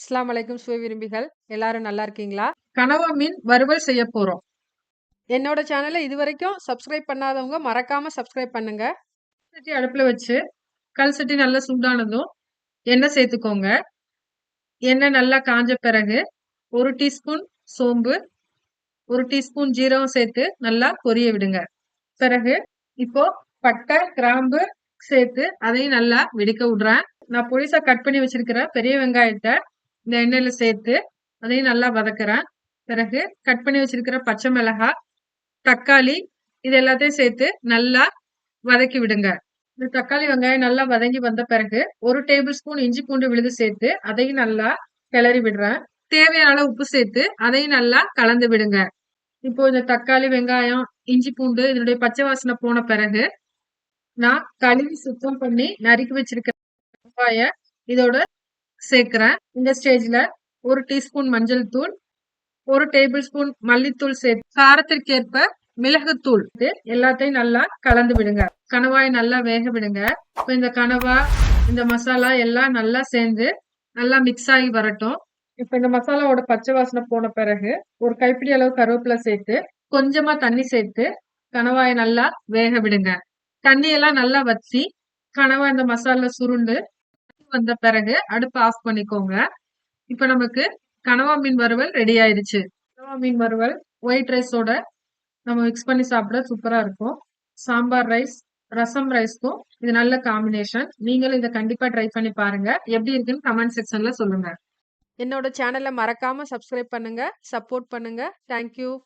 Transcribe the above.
அஸ்ஸலாமு அலைக்கும் சுவை விரும்பிகள் எல்லாரும் நல்லா இருக்கீங்களா? கனவா மீன் வறுவல் செய்ய போறோம். என்னோட சேனல இதுவரைக்கும் சப்ஸ்கிரைப் பண்ணாதவங்க மறக்காம சப்ஸ்கிரைப் பண்ணுங்க. சட்டி அடுப்புல வச்சு, கல் சட்டி நல்லா சூடானதும், எண்ணெய் சேர்த்துக்கோங்க. எண்ணெய் நல்லா காஞ்ச பிறகு, 1 டீஸ்பூன் சோம்பு, 1 டீஸ்பூன் ஜீரகம் சேர்த்து நல்லா பொரிய விடுங்க. பிறகு இப்போ பட்டை, கிராம்பு சேர்த்து அதையும் நல்லா வெடிக்க விடுறேன். நான் பொடிசா கட் பண்ணி வச்சிருக்கிற பெரிய வெங்காயத்த இந்த எண்ணெயில சேர்த்து அதையும் நல்லா வதக்குறேன். பிறகு கட் பண்ணி வச்சிருக்கிற பச்சை மிளகாய், தக்காளி இது எல்லாத்தையும் சேர்த்து நல்லா வதக்கி விடுங்க. இந்த தக்காளி, வெங்காயம் நல்லா வதங்கி வந்த பிறகு ஒரு டேபிள் ஸ்பூன் இஞ்சி பூண்டு விழுது சேர்த்து அதையும் நல்லா கிளறி விடுறேன். தேவையான உப்பு சேர்த்து அதையும் நல்லா கலந்து விடுங்க. இப்போ இந்த தக்காளி, வெங்காயம், இஞ்சி பூண்டு இதனுடைய பச்சை வாசனை போன பிறகு, நான் கழுவி சுத்தம் பண்ணி நறுக்கி வச்சிருக்கிற வெங்காய இதோட சேர்க்கிறேன். இந்த ஸ்டேஜ்ல ஒரு டீஸ்பூன் மஞ்சள் தூள், ஒரு டேபிள் ஸ்பூன் மல்லித்தூள் சேர்த்து காரத்திற்கேற்ப மிளகுத்தூள் எல்லாத்தையும் நல்லா கலந்து விடுங்க. கணவாய் நல்லா வேக விடுங்க. இப்போ இந்த கனவா, இந்த மசாலா எல்லாம் நல்லா சேர்ந்து நல்லா மிக்ஸ் ஆகி வரட்டும். இப்போ இந்த மசாலாவோட பச்சை வாசனை போன பிறகு, ஒரு கைப்பிடி அளவு கருவேப்பிலை சேர்த்து, கொஞ்சமா தண்ணி சேர்த்து கணவாயை நல்லா வேக விடுங்க. தண்ணி எல்லாம் நல்லா வச்சு கனவா இந்த மசாலா சுருண்டு வந்த பிறகு அடுப்பு ஆஃப் பண்ணிக்கோங்க. இப்ப நமக்கு கனவா மீன் வறுவல் ரெடி ஆயிருச்சு. கனவா மீன் வறுவல் ஒயிட் ரைஸோட நம்ம மிக்ஸ் பண்ணி சாப்பிட சூப்பரா இருக்கும். சாம்பார் ரைஸ், ரசம் ரைஸ்க்கும் இது நல்ல காம்பினேஷன். நீங்களும் இதை கண்டிப்பா ட்ரை பண்ணி பாருங்க. எப்படி இருக்குன்னு கமெண்ட் செக்ஷன்ல சொல்லுங்க. என்னோட சேனலை மறக்காம சப்ஸ்கிரைப் பண்ணுங்க, சப்போர்ட் பண்ணுங்க. Thank you.